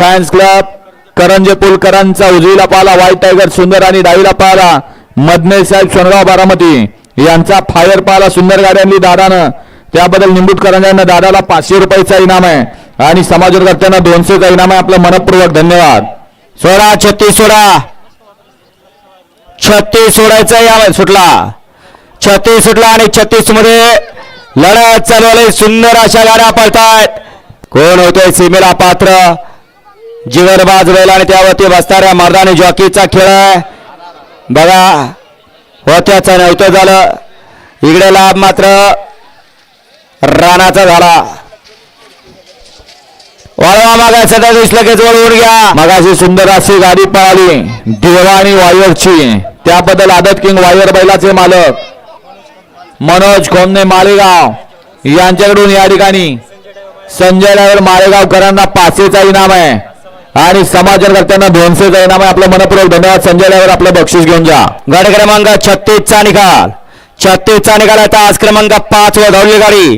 Fans club Karanje पुलकरांचा उजवीला पाला white tiger सुंदर आणि डावीला पाला मदने साहेब सोनगाव बारामती. यांचा फायर पाला सुंदर गाड्यांनी दादानं. त्याबद्दल निंबूटकरांना दादाला पाचशे रुपयाचा इनाम आहे. आणि समाजकर्त्यांना दोनशेचा इनाम आहे. आपलं मनपूर्वक धन्यवाद. सोळा छत्तीस सोळा छत्तीस सोडायचा या सुटला. छत्तीस सुटला आणि छत्तीसमध्ये लढत चालवले सुंदर अशा गाड्या पळतायत. कोण होतोय सीमेला पात्र? जीवन बाजवेला आणि त्यावरती बसणाऱ्या मर्दानी जॉकीचा खेळ आहे. बघा होत्याचं नव्हतं झालं. इकडे लाभ मात्र राणाचा झाला. वळवा मागायचं तर लगेच वळवून घ्या. मगाशी सुंदर अशी गाडी पळाली. देवा आणि वायरची. त्याबद्दल आदत किंग वायर बैलाचे मालक. मनोज खोमने मालेगाव. यांच्याकडून या ठिकाणी संजय डायवर मालेगावकरांना पाचशेचा इनाम आहे. आणि समाजकर्त्यांना दोनशेचा दोनशे आहे आपलं मनपूर्वक धन्यवाद. संजय डायवर आपलं बक्षीस घेऊन जा. गाडी क्रमांक छत्तीसचा निकाल. छत्तीसचा निकाल आता आज क्रमांक पाच व धावली गाडी.